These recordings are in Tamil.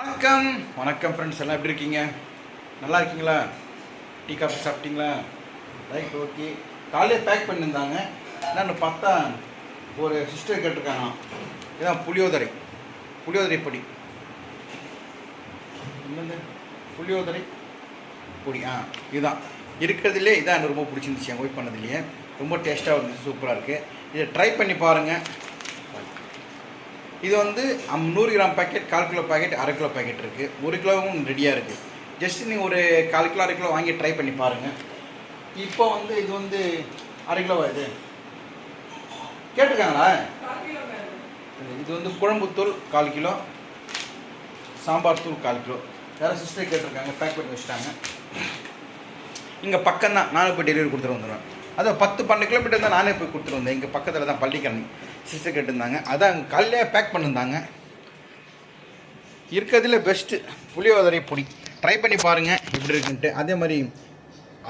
வணக்கம். வணக்கம் ஃப்ரெண்ட்ஸ் எல்லாம் எப்படி இருக்கீங்க? நல்லா இருக்கீங்களா? டீ காஃபி சாப்பிட்டீங்களா? Right okay. காலையில் பேக் பண்ணியிருந்தாங்க. என்னென்னு பார்த்தா ஒரு சிஸ்டர் கேட்டிருக்காங்க இதான் புளியோதரை. புளியோதரை பொடி. என்னது? புளியோதரை பொடி. ஆ இதுதான். இருக்கிறதுலே இதான் எனக்கு ரொம்ப பிடிச்சிருந்துச்சு. என் ஒய்ஃப் பண்ணதுலையே. ரொம்ப டேஸ்ட்டாக இருந்துச்சு. சூப்பராக இருக்குது இதை ட்ரை பண்ணி பாருங்கள் இது வந்து நூறு கிராம் பாக்கெட் கால் கிலோ பாக்கெட் அரை கிலோ பாக்கெட் இருக்குது ஒரு கிலோவும் ரெடியாக இருக்குது ஜஸ்ட் நீங்கள் ஒரு கால் கிலோ அரை கிலோ வாங்கி ட்ரை பண்ணி பாருங்கள் இப்போ வந்து இது வந்து அரை கிலோவா இது? கேட்டிருக்காங்களா? இது வந்து குழம்புத்தூள் கால் கிலோ சாம்பார் தூள் கால் கிலோ. வேறு சிஸ்டர் கேட்டிருக்காங்க பேக் பண்ணி வச்சுட்டாங்க. இங்கே பக்கம் தான் நானே டெலிவரி கொடுத்துட்டு வந்துடுவேன் அதை பத்து பன்னெண்டு கிலோமீட்டர் தான் நானே போய் கொடுத்துட்டு வந்தேன். இங்கே பக்கத்தில் தான் பள்ளிக்கரணி. சிஸ்டர் கேட்டிருந்தாங்க. அதான் காலையிலே பேக் பண்ணியிருந்தாங்க இருக்கிறதுல பெஸ்ட்டு புளியோதரை பொடி. ட்ரை பண்ணி பாருங்கள் இப்படி இருக்குன்ட்டு. அதே மாதிரி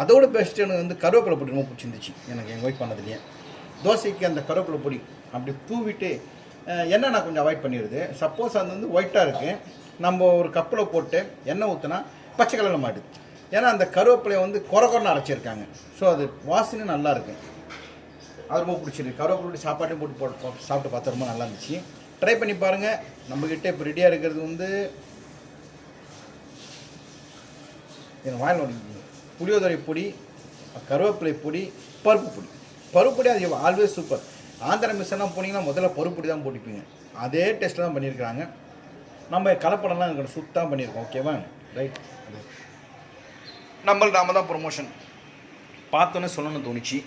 அதோட பெஸ்ட்டு எனக்கு வந்து கருவேப்பிலை பொடி ரொம்ப பிடிச்சிருந்துச்சு. எனக்கு எங்கள் ஒய்ஃப் பண்ணதுலேயே. தோசைக்கு அந்த கருவேப்பிலை பொடி அப்படி தூவிட்டு எண்ணெய் நான் கொஞ்சம் அவாய்ட் பண்ணிடுது சப்போஸ் அது வந்து ஒயிட்டாக இருக்குது நம்ம ஒரு கப்பில் போட்டு எண்ணெய் ஊற்றினா பச்சை கலரில் மாட்டுது. ஏன்னா அந்த கருவேப்பிலையை வந்து குறை குறைன்னு அரைச்சிருக்காங்க. ஸோ அது வாசனை நல்லா இருக்கு. அது ரொம்ப பிடிச்சிருக்கு. கருவேப்பிலை சாப்பாட்டையும் போட்டு போட்டு சாப்பிட்டு பார்த்தா ரொம்ப நல்லா இருந்துச்சு. ட்ரை பண்ணி பாருங்கள் நம்மக்கிட்ட இப்போ ரெடியாக இருக்கிறது வந்து என் வாயில் புளியோதரை பொடி கருவேப்பிலை பொடி பருப்பு பொடி. பருப்பு பொடி அது ஆல்வேஸ் சூப்பர் ஆந்திரா மிஷன்லாம் போனீங்கன்னா முதல்ல பருப்பு பொடி தான் போட்டுப்பீங்க. அதே டேஸ்ட்டில் தான் பண்ணியிருக்கிறாங்க. நம்ம கலப்படம்லாம் எங்களுக்கு சுத்தம் பண்ணியிருக்கோம். ஓகேவா ரைட் நம்மள் நாம தான் ப்ரொமோஷன் பார்த்தோன்னே சொல்லணும்னு தோணுச்சு.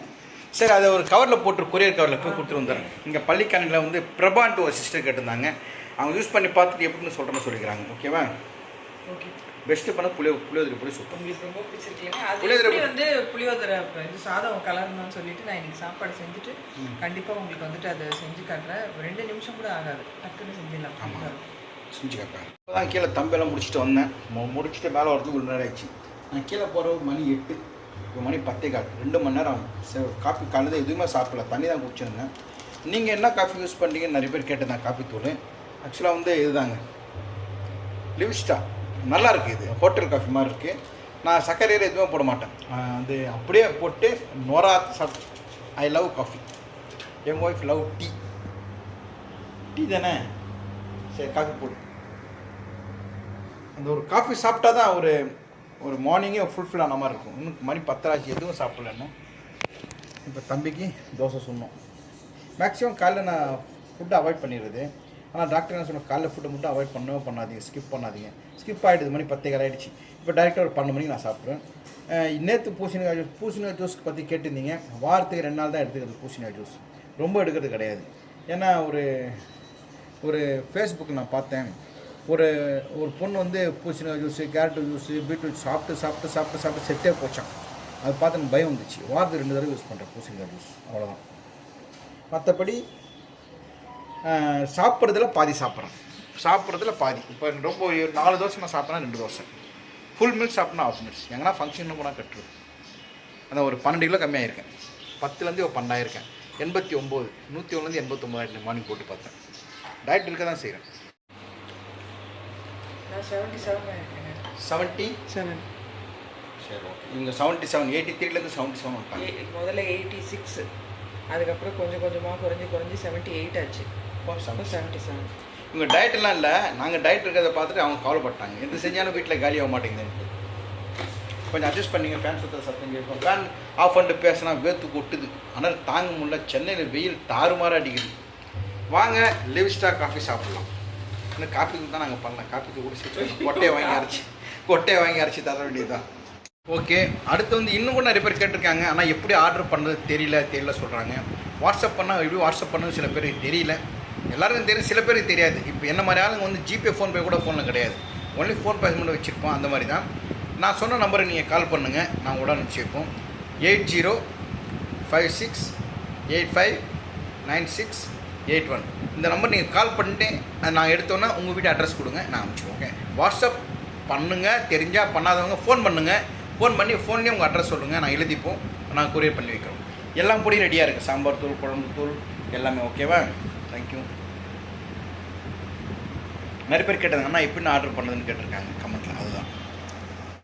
சரி அதை ஒரு கவரில் போட்டு கொரியர் கவரில் போய் கொடுத்துட்டு வந்துடுறேன். இங்கே பள்ளிக்கணியில் வந்து பிரபான்ட்டு ஒரு சிஸ்டர் கேட்டிருந்தாங்க. அவங்க யூஸ் பண்ணி பார்த்துட்டு எப்படின்னு சொல்கிறேன்னு சொல்லிக்கிறாங்க. ஓகேவா ஓகே பெஸ்ட்டு பண்ண புளியோ புளியோதரை பொடி சூப்பர் உங்களுக்கு ரொம்ப பிடிச்சிருக்கீங்க. அது புளியோதரை வந்து புளியோதரை இப்ப இது சாதம் கலரணும்னு சொல்லிட்டு நான் இன்னைக்கு சாப்பாடு செஞ்சுட்டு கண்டிப்பா உங்களுக்கு வந்துட்டு அதை செஞ்சு காட்டுறேன். ஒரு ரெண்டு நிமிஷம் கூட ஆகாது. டக்குன்னு செஞ்சிடலாம். ஆமாம் செஞ்சு கேட்பேன் இப்போ தான் கீழே தம்பெல்லாம் முடிச்சுட்டு வந்தேன். முடிச்சுட்டு மேலே வரதுக்கு ஒரு நேரம் ஆயிடுச்சு. நான் கீழே போகிற மணி எட்டு இப்போ மணி பத்தே கால் ரெண்டு மணி நேரம் ஆகும். சரி காஃபி காலையில் எதுவுமே சாப்பிடல தண்ணி தான் குடிச்சிருந்தேன். நீங்கள் என்ன காஃபி யூஸ் பண்ணுறீங்கன்னு நிறைய பேர் கேட்டிருந்தேன் காஃபி தூள். ஆக்சுவலாக வந்து இதுதாங்க. லிவிஸ்டா நல்லா இருக்குது இது ஹோட்டல் காஃபி மாதிரி இருக்குது நான் சர்க்கரையில் எதுவுமே போட மாட்டேன். அது அப்படியே போட்டு நோரா சாப்பிட்டு ஐ லவ் காஃபி எங்கள் ஒய்ஃப் லவ் டீ டீ தானே? சரி காஃபி போடு. அந்த ஒரு காஃபி சாப்பிட்டா தான் ஒரு ஒரு மார்னிங்கே ஃபுல்ஃபில் ஆன மாதிரி இருக்கும். இன்னும் மணி பத்தராச்சு எதுவும் சாப்பிடல இப்போ தம்பிக்கு தோசை சொன்னோம் மேக்ஸிமம் காலைல நான் ஃபுட்டை அவாய்ட் பண்ணிடுறது. ஆனால் டாக்டர் என்ன சொன்ன காலைல ஃபுட்டை மட்டும் அவாய்ட் பண்ணவே பண்ணாதீங்க. ஸ்கிப் பண்ணாதீங்க. ஸ்கிப் ஆகிடுது மணி பத்தே கால் ஆகிடுச்சு இப்போ டேரெக்டாக ஒரு பன்னெண்டு மணிக்கு நான் சாப்பிட்றேன். நேற்று பூசணிக்காய் ஜூஸ் பூசணிக்காய் ஜூஸ்க்கு பற்றி கேட்டிருந்தீங்க. வாரத்துக்கு ரெண்டு நாள் தான் எடுத்துக்கிறது பூசணிக்காய் ஜூஸ் ரொம்ப எடுக்கிறது கிடையாது. ஏன்னா ஒரு ஒரு ஃபேஸ்புக் நான் பார்த்தேன். ஒரு ஒரு பொண்ணு வந்து பூசணிக்காய் ஜூஸு கேரட் ஜூஸு பீட்ரூட் சாப்பிட்டு சாப்பிட்டு சாப்பிட்டு சாப்பிட்டு செத்தே போச்சான் அது பார்த்து எனக்கு பயம் வந்துச்சு. வாரத்துக்கு ரெண்டு தடவை யூஸ் பண்ணுறேன் பூசணிக்காய் ஜூஸ் அவ்வளோதான் மற்றபடி சாப்பிட்றதுல பாதி சாப்பிட்றேன். சாப்பிட்றதுல பாதி. இப்போ ரொம்ப ஒரு நாலு தோசை நான் சாப்பிட்றேன் ரெண்டு தோசை. ஃபுல் மில்க் சாப்பிட்னா ஆஃப் மில்ஸ் எங்கன்னா ஃபங்க்ஷன் போனால் கட்டுரு அந்த ஒரு பன்னெண்டு கிலோ கம்மியாயிருக்கேன். பத்துலேருந்து ஒரு பன்னெண்டாயிருக்கேன் எண்பத்தி ஒம்பது நூற்றி ஒன்றுலேருந்து எண்பத்தொம்பதாயிரத்து மார்னிங் போட்டு பார்த்தேன். டயட் இருக்க தான் செய்கிறேன் நான் செவன்டி செவன் செவன்ட்டி செவன் சரி ஓகே இவங்க செவன்ட்டி செவன் எயிட்டி த்ரீலேருந்து செவன்ட்டி செவன் வந்துட்டாங்க முதல்ல எயிட்டி சிக்ஸ் அதுக்கப்புறம் கொஞ்சம் கொஞ்சமாக குறைஞ்சி குறைஞ்சி செவன்ட்டி எயிட் ஆச்சு செவன்ட்டி செவன் இவங்க டயட் எல்லாம் இல்லை. நாங்கள் டயட் இருக்கிறத பார்த்துட்டு அவங்க கவலைப்பட்டாங்க. எது செஞ்சாலும் வீட்டில் காலி ஆக மாட்டேங்குதுன்ட்டு. கொஞ்சம் அட்ஜஸ்ட் பண்ணிங்க. ஃபேன் சுத்த சத்தம் கேட்கும். ஃபேன் ஆஃப் பண்ணிட்டு பேசினா வேர்த்து கொட்டுது. ஆனால் தாங்க முடியல. சென்னையில் வெயில் தாறுமாற அடிக்குது. வாங்க லிவிஸ்டா காஃபி சாப்பிட்லாம். இன்னும் காஃபிக்கு தான் நாங்கள் பண்ணலாம் காப்பிக்கு கூட சேர்த்து கொட்டையை வாங்கி அரைச்சி கொட்டையை வாங்கி அரைச்சி தர வேண்டியதுதான். ஓகே அடுத்து வந்து இன்னும் கூட நிறைய பேர் கேட்டிருக்காங்க. ஆனால் எப்படி ஆர்டர் பண்ணுறது தெரியல தெரியல சொல்கிறாங்க வாட்ஸ்அப் பண்ணால் எப்படி வாட்ஸ்அப் பண்ணது சில பேருக்கு தெரியல. எல்லாருக்கும் தெரியும் சில பேருக்கு தெரியாது. இப்போ என்ன மாதிரி ஆளுங்க வந்து ஜிபே ஃபோன்பே கூட ஃபோனில் கிடையாது. ஒன்லி ஃபோன் பேஸ் மட்டும் வச்சுருப்போம். அந்த மாதிரி தான் நான் சொன்ன நம்பரை நீங்கள் கால் பண்ணுங்கள் நான் உடனே அனுப்பிச்சிருப்போம் eight zero five six eight five nine six eight one. இந்த நம்பர் நீங்கள் கால் பண்ணிட்டு நான் எடுத்தோன்னே உங்கள் வீட்டு அட்ரஸ் கொடுங்க நான் அனுப்பிச்சுவோங்க வாட்ஸ்அப் பண்ணுங்கள் தெரிஞ்சால் பண்ணாதவங்க ஃபோன் பண்ணுங்கள் ஃபோன் பண்ணி ஃபோன்லேயே உங்கள் அட்ரஸ் சொல்லுங்கள் நான் எழுதிப்போம் நான் கொரியர் பண்ணி வைக்கிறோம். எல்லாம் பொடி ரெடியாக இருக்குது சாம்பார் தூள் குழம்பு தூள் எல்லாமே ஓகேவா தேங்க்யூ நிறைய பேர் கேட்டாங்க எப்படி எப்படி ஆர்டர் பண்ணதுன்னு கேட்டிருக்காங்க கமெண்ட்டில் அதுதான்.